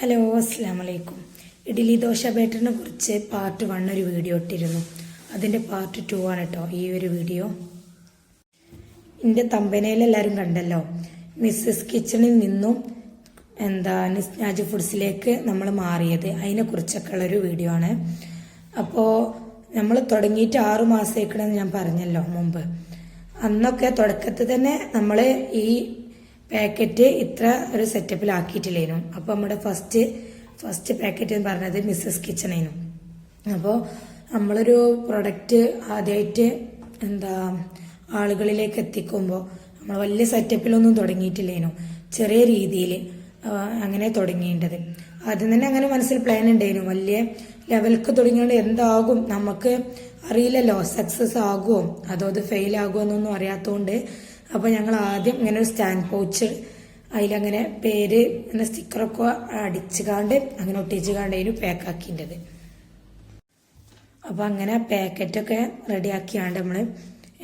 Hello അസ്സാം വലൈക്കും ഇഡ്ഡലി ദോശ ബാറ്ററിനെ കുറിച്ച് പാർട്ട് വൺ ഒരു വീഡിയോ ഇട്ടിരുന്നു. അതിന്റെ പാർട്ട് ടു ആണ് കേട്ടോ ഈ ഒരു വീഡിയോ. എന്റെ തമ്പനയിൽ എല്ലാവരും കണ്ടല്ലോ. മിസ്സസ് കിച്ചണിൽ നിന്നും എന്താ നിസ്നാജ് ഫുഡ്സിലേക്ക് നമ്മൾ മാറിയത്. അതിനെക്കുറിച്ചൊക്കെ ഉള്ളൊരു വീഡിയോ ആണ്. അപ്പോൾ നമ്മൾ തുടങ്ങിയിട്ട് ആറു മാസമായിക്കണമെന്ന് ഞാൻ പറഞ്ഞല്ലോ മുമ്പ്. അന്നൊക്കെ തുടക്കത്തിൽ തന്നെ നമ്മൾ ഈ പാക്കറ്റ് ഇത്ര ഒരു സെറ്റപ്പിലാക്കിയിട്ടില്ലേനു അപ്പോൾ നമ്മുടെ ഫസ്റ്റ് ഫസ്റ്റ് പാക്കറ്റ് എന്ന് പറഞ്ഞത് മിസ്സസ് കിച്ചണേനു അപ്പോൾ നമ്മളൊരു പ്രൊഡക്റ്റ് ആദ്യമായിട്ട് എന്താ ആളുകളിലേക്ക് എത്തിക്കുമ്പോൾ നമ്മൾ വലിയ സെറ്റപ്പിലൊന്നും തുടങ്ങിയിട്ടില്ലേനു. ചെറിയ രീതിയിൽ അങ്ങനെ തുടങ്ങിയിട്ടത് ആദ്യം തന്നെ അങ്ങനെ മനസ്സിൽ പ്ലാൻ ഉണ്ടായിരുന്നു വലിയ ലെവൽക്ക് തുടങ്ങിയോണ്ട് എന്താകും? നമുക്ക് അറിയില്ലല്ലോ. സക്സസ് ആകുമോ അതോ അത് ഫെയിൽ ആകുമോ എന്നൊന്നും അറിയാത്തതുകൊണ്ട് അപ്പോൾ ഞങ്ങൾ ആദ്യം ഇങ്ങനെ ഒരു സ്റ്റാൻഡ് പൗച്ച് അതിലങ്ങനെ പേര് ഇങ്ങനെ സ്റ്റിക്കറൊക്കെ അടിച്ചുകാണ്ട് അങ്ങനെ ഒട്ടിച്ചു കാണ്ട് അതിന് പാക്കാക്കിന്റെത് അപ്പോൾ അങ്ങനെ പാക്കറ്റൊക്കെ റെഡിയാക്കിയാണ്ട് നമ്മൾ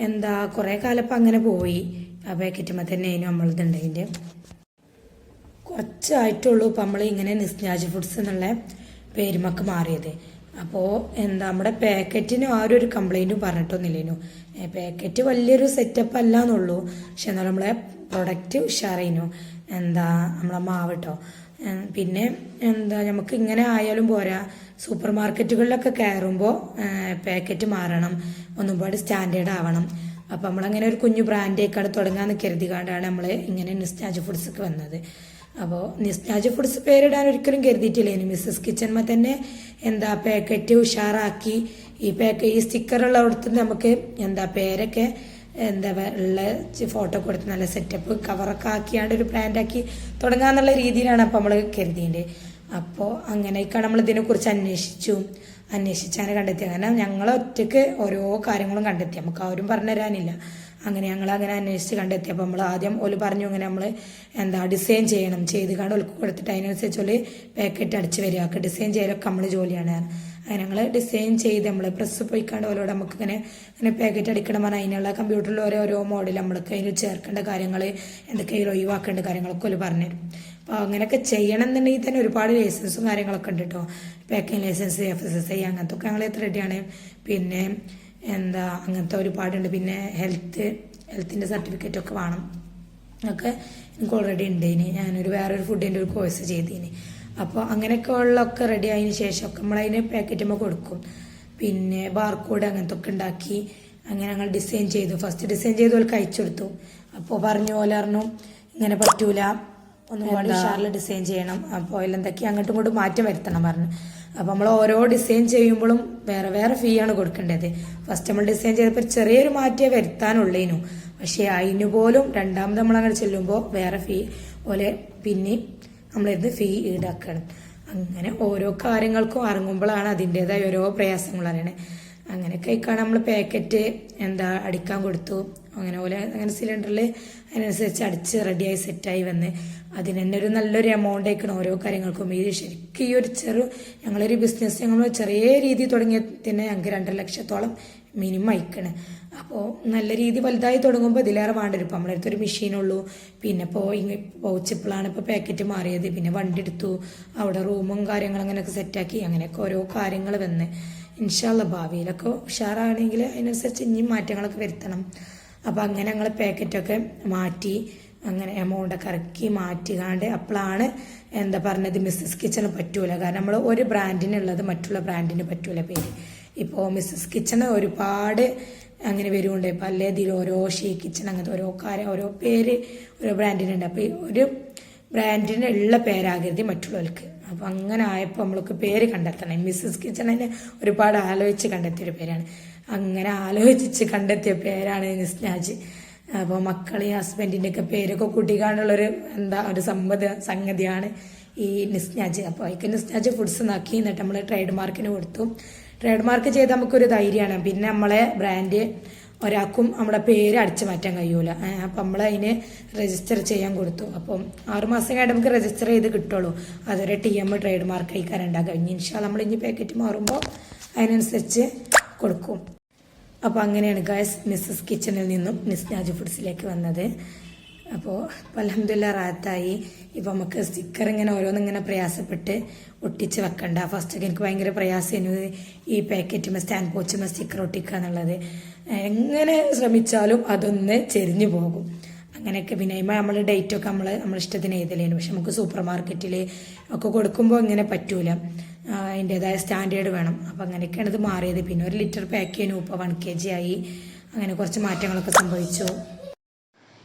എന്താ കുറേ കാലം ഇപ്പം അങ്ങനെ പോയി. ആ പാക്കറ്റുമ്പോൾ തന്നെ അതിന് നമ്മളിതുണ്ടതിന്റെ കുറച്ചായിട്ടുള്ളൂ ഇപ്പം നമ്മൾ ഇങ്ങനെ നിസ്നാജ് ഫുഡ്സ് എന്നുള്ള പേരുമക്ക് മാറിയത്. അപ്പോൾ എന്താ നമ്മുടെ പാക്കറ്റിന് ആരും ഒരു കംപ്ലൈന്റും പറഞ്ഞിട്ടൊന്നുമില്ലേനു. പാക്കറ്റ് വലിയൊരു സെറ്റപ്പ് അല്ല എന്നുള്ളൂ പക്ഷെ എന്നാലും നമ്മളെ പ്രൊഡക്റ്റ് ഉഷാറേനു എന്താ നമ്മളെ മാവ് കേട്ടോ പിന്നെ എന്താ നമുക്ക് ഇങ്ങനെ ആയാലും പോരാ. സൂപ്പർ മാർക്കറ്റുകളിലൊക്കെ കയറുമ്പോൾ പാക്കറ്റ് മാറണം. ഒന്നും പാട് സ്റ്റാൻഡേർഡ് ആവണം. അപ്പം നമ്മളങ്ങനെ ഒരു കുഞ്ഞു ബ്രാൻഡേക്കാണ് തുടങ്ങാമെന്ന് കരുതി കൊണ്ടാണ് നമ്മൾ ഇങ്ങനെ നിസ്റ്റാജ് ഫുഡ്സൊക്കെ വന്നത്. അപ്പോൾ നിസ്നാജ് ഫുഡ്സ് പേരിടാൻ ഒരിക്കലും കരുതിയിട്ടില്ല. ഇനി മിസ്സസ് കിച്ചൺമ തന്നെ എന്താ പാക്കറ്റ് ഉഷാറാക്കി ഈ പാക്ക് ഈ സ്റ്റിക്കറുള്ള അവിടുത്തെ നമുക്ക് എന്താ പേരൊക്കെ എന്താ ഉള്ള ഫോട്ടോ കൊടുത്ത് നല്ല സെറ്റപ്പ് കവറൊക്കെ ആക്കിയാണ്ട് ഒരു ബ്രാൻഡാക്കി തുടങ്ങാന്നുള്ള രീതിയിലാണ് അപ്പോൾ നമ്മൾ കരുതിയത് അപ്പോൾ അങ്ങനെയൊക്കെ നമ്മൾ ഇതിനെക്കുറിച്ച് അന്വേഷിച്ചു. അന്വേഷിച്ചാണ് കണ്ടെത്തി കാരണം ഞങ്ങൾ ഒറ്റയ്ക്ക് ഓരോ കാര്യങ്ങളും കണ്ടെത്തി. നമുക്ക് ആരും പറഞ്ഞു തരാനില്ല അങ്ങനെ ഞങ്ങൾ അങ്ങനെ അന്വേഷിച്ച് കണ്ടെത്തി. അപ്പോൾ നമ്മൾ ആദ്യം ഓൽ പറഞ്ഞു അങ്ങനെ നമ്മൾ എന്താ ഡിസൈൻ ചെയ്യണം. ചെയ്ത് കണ്ട് ഓൾക്ക് കൊടുത്തിട്ട് അതിനനുസരിച്ച് ഓൽ പാക്കറ്റ് അടിച്ച് വരിക. ഡിസൈൻ ചെയ്യലൊക്കെ നമ്മൾ ജോലിയാണ്. അങ്ങനെ ഞങ്ങൾ ഡിസൈൻ ചെയ്ത് നമ്മൾ പ്രസ് പോയിക്കാണ്ട് ഓലോട് നമുക്ക് ഇങ്ങനെ ഇങ്ങനെ പാക്കറ്റ് അടിക്കണം പറഞ്ഞാൽ അതിനുള്ള കമ്പ്യൂട്ടറിൽ ഓരോ ഓരോ മോഡൽ നമ്മൾക്ക് അതിൽ ചേർക്കേണ്ട കാര്യങ്ങൾ എന്തൊക്കെ ഒഴിവാക്കേണ്ട കാര്യങ്ങളൊക്കെ ഓൽ പറഞ്ഞുതരും അപ്പോൾ അങ്ങനെയൊക്കെ ചെയ്യണം എന്നുണ്ടെങ്കിൽ തന്നെ ഒരുപാട് ലൈസൻസും കാര്യങ്ങളൊക്കെ ഉണ്ട് കേട്ടോ packing license F S S I അങ്ങനത്തെ ഒക്കെ ഞങ്ങൾ എത്ര റെഡിയാണ് പിന്നെ എന്താ അങ്ങനത്തെ ഒരുപാടുണ്ട് പിന്നെ ഹെൽത്ത് ഹെൽത്തിന്റെ സർട്ടിഫിക്കറ്റ് ഒക്കെ വേണം. ഒക്കെ എനിക്ക് ഓൾറെഡി ഉണ്ട് ഇനി. ഞാനൊരു വേറൊരു ഫുഡിന്റെ ഒരു കോഴ്സ് ചെയ്തിനി. അപ്പോൾ അങ്ങനെയൊക്കെ ഉള്ളതൊക്കെ റെഡി ആയതിന് ശേഷം ഒക്കെ നമ്മളതിന് പാക്കറ്റുമ്പോൾ കൊടുക്കും. പിന്നെ ബാർകോഡ് അങ്ങനത്തെ ഒക്കെ ഉണ്ടാക്കി. അങ്ങനെ ഞങ്ങൾ ഡിസൈൻ ചെയ്തു. ഫസ്റ്റ് ഡിസൈൻ ചെയ്ത് പോലെ അയച്ചു കൊടുത്തു. അപ്പോൾ പറഞ്ഞു പോലെ പറഞ്ഞു ഇങ്ങനെ പറ്റൂല. ഒന്നും കൂടി ഉഷാറിൽ ഡിസൈൻ ചെയ്യണം. അപ്പോൾ അതിലെന്തൊക്കെ അങ്ങോട്ടും ഇങ്ങോട്ടും മാറ്റം വരുത്തണം പറഞ്ഞു. അപ്പോൾ നമ്മൾ ഓരോ ഡിസൈൻ ചെയ്യുമ്പോഴും വേറെ വേറെ ഫീ ആണ് കൊടുക്കേണ്ടത്. ഫസ്റ്റ് നമ്മൾ ഡിസൈൻ ചെയ്തപ്പോൾ ചെറിയൊരു മാറ്റേ വരുത്താനുള്ളേനു. പക്ഷേ അതിന് പോലും രണ്ടാമത് നമ്മൾ അങ്ങനെ ചെല്ലുമ്പോൾ വേറെ ഫീ പോലെ പിന്നെ നമ്മളിരുന്ന് ഫീ ഈടാക്കണം. അങ്ങനെ ഓരോ കാര്യങ്ങൾക്കും ഇറങ്ങുമ്പോഴാണ് അതിന്റെതായ ഓരോ പ്രയാസങ്ങൾ അറിയണേ. അങ്ങനെയൊക്കെ ആയിക്കാണ് നമ്മൾ പാക്കറ്റ് എന്താ അടിക്കാൻ കൊടുത്തു. അങ്ങനെ പോലെ അങ്ങനെ സിലിണ്ടറിൽ അതിനനുസരിച്ച് അടിച്ച് റെഡിയായി സെറ്റായി വന്ന്. അതിന് തന്നെ ഒരു നല്ലൊരു എമൗണ്ട് ആയിക്കണം ഓരോ കാര്യങ്ങൾക്കും. ഇത് ശരിക്കും ഈ ഒരു ചെറു ഞങ്ങളൊരു ബിസിനസ് ഞങ്ങൾ ചെറിയ രീതി തുടങ്ങിയ തന്നെ ഞങ്ങൾക്ക് രണ്ടര ലക്ഷത്തോളം മിനിമം അയക്കണ് അപ്പോൾ നല്ല രീതി വലുതായി തുടങ്ങുമ്പോൾ ഇതിലേറെ വേണ്ട വരും. ഇപ്പം നമ്മളെ അടുത്തൊരു മെഷീനുള്ളൂ പിന്നെ ഇപ്പോൾ ഇങ്ങനെ പൗച്ചിപ്പിളാണ് ഇപ്പോൾ പാക്കറ്റ് മാറിയത്. പിന്നെ വണ്ടി എടുത്തു. അവിടെ റൂമും കാര്യങ്ങളും അങ്ങനെയൊക്കെ സെറ്റാക്കി അങ്ങനെയൊക്കെ ഓരോ കാര്യങ്ങൾ വന്ന്. ഇൻഷാല്ല ഭാവിയിലൊക്കെ ഉഷാറാണെങ്കിൽ അതിനനുസരിച്ച് ഇനിയും മാറ്റങ്ങളൊക്കെ വരുത്തണം. അപ്പോൾ അങ്ങനെ ഞങ്ങൾ പാക്കറ്റൊക്കെ മാറ്റി അങ്ങനെ എമൗണ്ടൊക്കെ ഇറക്കി മാറ്റിക്കാണ്ട് അപ്പോഴാണ് എന്താ പറഞ്ഞത് മിസ്സസ് കിച്ചന് പറ്റൂല. കാരണം നമ്മൾ ഒരു ബ്രാൻഡിനുള്ളത് മറ്റുള്ള ബ്രാൻഡിന് പറ്റൂല പേര്. ഇപ്പോൾ മിസ്സസ് കിച്ചന് ഒരുപാട് അങ്ങനെ വരുന്നുണ്ട് ഇപ്പോൾ അല്ലേ ഇതിൽ ഓരോ ഷീ കിച്ചൺ അങ്ങനത്തെ ഓരോ കാര്യം ഓരോ പേര് ഓരോ ബ്രാൻഡിനുണ്ട് അപ്പോൾ ഒരു ബ്രാൻഡിനുള്ള പേരാകരുത് മറ്റുള്ളവർക്ക്. അപ്പോൾ അങ്ങനെ ആയപ്പോൾ നമ്മൾക്ക് പേര് കണ്ടെത്തണം. മിസ്സസ് കിച്ചൺ തന്നെ ഒരുപാട് ആലോചിച്ച് കണ്ടെത്തിയൊരു പേരാണ്. അങ്ങനെ ആലോചിച്ച് കണ്ടെത്തിയ പേരാണ് നിസ്നാജ്. അപ്പോൾ മക്കളെ ഹസ്ബൻഡിന്റെ ഒക്കെ പേരൊക്കെ കൂട്ടിക്കാണ്ടുള്ളൊരു എന്താ ഒരു സമ്മത സംഗതിയാണ് ഈ നിസ്നാജ്. അപ്പോൾ അതിക്ക് നിസ്നാജ് ഫുഡ്സ് നാക്കി എന്നിട്ട് നമ്മൾ ട്രേഡ് മാർക്കിന് കൊടുത്തു. ട്രേഡ് മാർക്ക് ചെയ്ത് നമുക്കൊരു ധൈര്യമാണ്. പിന്നെ നമ്മളെ ബ്രാൻഡ് ഒരാൾക്കും നമ്മുടെ പേര് അടിച്ചു മാറ്റാൻ കഴിയൂല. അപ്പം നമ്മൾ അതിന് രജിസ്റ്റർ ചെയ്യാൻ കൊടുത്തു. അപ്പം ആറുമാസം കഴിഞ്ഞ് നമുക്ക് രജിസ്റ്റർ ചെയ്ത് കിട്ടുള്ളൂ. അതൊരു ടി എം ട്രേഡ് മാർക്ക് കഴിക്കാറുണ്ടാകും ഇനി ഇൻഷാ നമ്മൾ ഇനി പാക്കറ്റ് മാറുമ്പോൾ അതിനനുസരിച്ച് കൊടുക്കും. അപ്പോൾ അങ്ങനെയാണ് ഗായസ് മിസ്സസ് കിച്ചണിൽ നിന്നും മിസ് നാജു ഫുഡ്സിലേക്ക് വന്നത്. അപ്പോൾ അലഹമില്ല റാത്തായി ഇപ്പം നമുക്ക് സ്റ്റിക്കർ ഇങ്ങനെ ഓരോന്നിങ്ങനെ പ്രയാസപ്പെട്ട് ഒട്ടിച്ച് വെക്കണ്ട. ഫസ്റ്റൊക്കെ എനിക്ക് ഭയങ്കര പ്രയാസമായിരുന്നു ഈ പാക്കറ്റുമ്പോൾ സ്റ്റാൻഡ് പോച്ചുമ്പോൾ സ്റ്റിക്കർ ഒട്ടിക്കുക എന്നുള്ളത് എങ്ങനെ ശ്രമിച്ചാലും അതൊന്ന് ചെരിഞ്ഞു പോകും. അങ്ങനെയൊക്കെ പിന്നെ നമ്മൾ ഡേറ്റൊക്കെ നമ്മൾ നമ്മുടെ ഇഷ്ടത്തിന് എഴുതലേനു. പക്ഷെ നമുക്ക് സൂപ്പർ മാർക്കറ്റിൽ ഒക്കെ കൊടുക്കുമ്പോൾ ഇങ്ങനെ പറ്റൂല. അതിന്റെതായ സ്റ്റാൻഡേർഡ് വേണം. അപ്പം അങ്ങനെയൊക്കെയാണ് ഇത് മാറിയത്. പിന്നെ ഒരു ലിറ്റർ പാക്ക് ചെയ്യുന്നു ഇപ്പോൾ വൺ കെ ജി ആയി. അങ്ങനെ കുറച്ച് മാറ്റങ്ങളൊക്കെ സംഭവിച്ചു.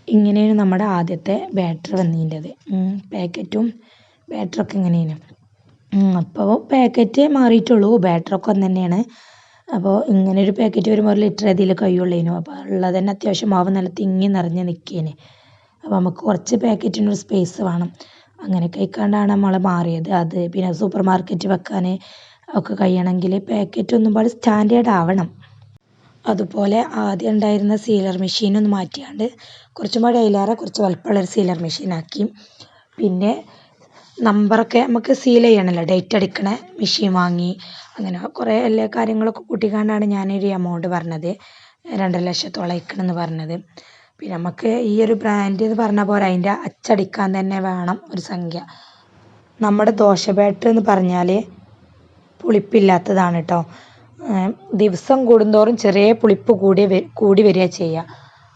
ഇങ്ങനെയാണ് നമ്മുടെ ആദ്യത്തെ ബാറ്ററി വന്നതിന്റെത് പാക്കറ്റും ബാറ്ററൊക്കെ ഇങ്ങനെയാണ്. അപ്പോൾ പാക്കറ്റ് മാറിയിട്ടുള്ളൂ. ബാറ്ററൊക്കെ ഒന്ന് തന്നെയാണ് അപ്പോൾ ഇങ്ങനെ ഒരു പാക്കറ്റ് വരുമ്പോൾ ഒരു ലിറ്റർ അതിൽ കഴിയുള്ളേനു. അപ്പോൾ ഉള്ളത് തന്നെ അത്യാവശ്യം മാവ് നല്ല തിങ്ങി നിറഞ്ഞ് നിൽക്കേനെ അപ്പോൾ നമുക്ക് കുറച്ച് പാക്കറ്റിനൊരു സ്പേസ് വേണം. അങ്ങനെ കഴിക്കാണ്ടാണ് നമ്മൾ മാറിയത്. അത് പിന്നെ സൂപ്പർ മാർക്കറ്റ് വെക്കാൻ ഒക്കെ കഴിയണമെങ്കിൽ പാക്കറ്റ് ഒന്നും പാട് സ്റ്റാൻഡേർഡ് ആവണം. അതുപോലെ ആദ്യം ഉണ്ടായിരുന്ന സീലർ മെഷീൻ ഒന്ന് മാറ്റിയാണ്ട് കുറച്ചും കൂടി അതിലേറെ കുറച്ച് വലിപ്പമുള്ള ഒരു സീലർ മെഷീനാക്കി പിന്നെ നമ്പറൊക്കെ നമുക്ക് സീൽ ചെയ്യണമല്ലോ ഡേറ്റ് അടിക്കണ മെഷീൻ വാങ്ങി അങ്ങനെ കുറേ എല്ലാ കാര്യങ്ങളൊക്കെ കൂട്ടിക്കാണ്ടാണ് ഞാനൊരു എമൗണ്ട് പറഞ്ഞത്. രണ്ടര ലക്ഷത്തോളം അയക്കണമെന്ന് പറഞ്ഞത്. പിന്നെ നമുക്ക് ഈ ഒരു ബ്രാൻഡ് എന്ന് പറഞ്ഞ പോലെ അതിന്റെ അച്ചടിക്കാൻ തന്നെ വേണം ഒരു സംഖ്യ. നമ്മുടെ ദോശ എന്ന് പറഞ്ഞാൽ പുളിപ്പില്ലാത്തതാണ് കേട്ടോ ദിവസം കൂടുന്തോറും ചെറിയ പുളിപ്പ് കൂടി കൂടി വരിക ചെയ്യുക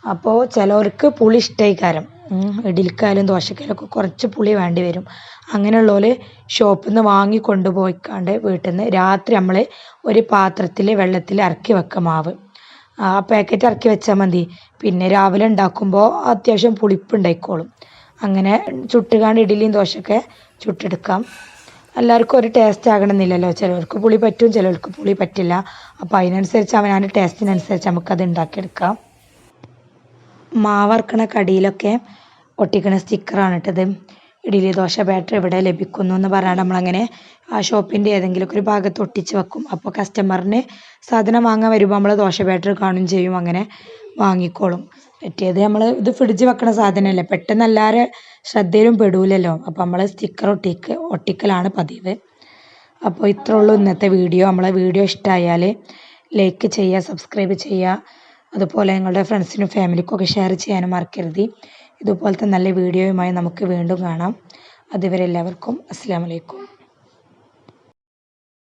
അപ്പോൾ ചിലവർക്ക് പുളി ഇഷ്ടമായിക്കാരം ഇഡലിക്കായാലും ദോശക്കായാലും കുറച്ച് പുളി വേണ്ടി വരും. അങ്ങനെയുള്ളവർ ഷോപ്പിൽ നിന്ന് വാങ്ങി കൊണ്ടുപോയിക്കാണ്ട് വീട്ടിൽ നിന്ന് രാത്രി നമ്മൾ ഒരു പാത്രത്തിൽ വെള്ളത്തിൽ ഇറക്കി വെക്കുക മാവ്. ആ പാക്കറ്റ് ഇറക്കി വെച്ചാൽ മതി. പിന്നെ രാവിലെ ഉണ്ടാക്കുമ്പോൾ അത്യാവശ്യം പുളിപ്പ് ഉണ്ടായിക്കോളും അങ്ങനെ ചുട്ടുകാണ്ട് ഇഡലിയും ദോശയൊക്കെ ചുട്ടെടുക്കാം. എല്ലാവർക്കും ഒരു ടേസ്റ്റ് ആകണമെന്നില്ലല്ലോ. ചിലവർക്ക് പുളി പറ്റും ചിലവർക്ക് പുളി പറ്റില്ല. അപ്പോൾ അതിനനുസരിച്ച് അവനാന്റെ ടേസ്റ്റിനനുസരിച്ച് നമുക്കത് ഉണ്ടാക്കിയെടുക്കാം മാവറക്കണ കടിയിലൊക്കെ ഒട്ടിക്കണ സ്റ്റിക്കറാണ് ഇട്ടത്. ഇഡ്ഡലി ദോശ ബാറ്റർ ഇവിടെ ലഭിക്കുന്നു എന്ന് പറഞ്ഞാൽ നമ്മളങ്ങനെ ആ ഷോപ്പിന്റെ ഏതെങ്കിലുമൊക്കെ ഒരു ഭാഗത്ത് ഒട്ടിച്ച് വെക്കും. അപ്പോൾ കസ്റ്റമറിന് സാധനം വാങ്ങാൻ വരുമ്പോൾ നമ്മൾ ദോശ ബാറ്റർ കാണും ചെയ്യും. അങ്ങനെ വാങ്ങിക്കോളും. മറ്റേത് നമ്മൾ ഇത് ഫ്രിഡ്ജ് വെക്കണ സാധനമല്ലേ പെട്ടെന്ന് എല്ലാവരും ശ്രദ്ധയിലും പെടൂലല്ലോ. അപ്പോൾ നമ്മൾ സ്റ്റിക്കർ ഒട്ടിക്ക് ഒട്ടിക്കലാണ് പതിവ്. അപ്പോൾ ഇത്രേ ഉള്ളൂ ഇന്നത്തെ വീഡിയോ. നമ്മളെ വീഡിയോ ഇഷ്ടമായാൽ ലൈക്ക് ചെയ്യുക സബ്സ്ക്രൈബ് ചെയ്യുക. അതുപോലെ നിങ്ങളുടെ ഫ്രണ്ട്സിനും ഫാമിലിക്കും ഒക്കെ ഷെയർ ചെയ്യാനും മറക്കരുത്. ഇതുപോലത്തെ നല്ല വീഡിയോയുമായി നമുക്ക് വീണ്ടും കാണാം. അതുവരെ എല്ലാവർക്കും അസ്സാം വലൈക്കും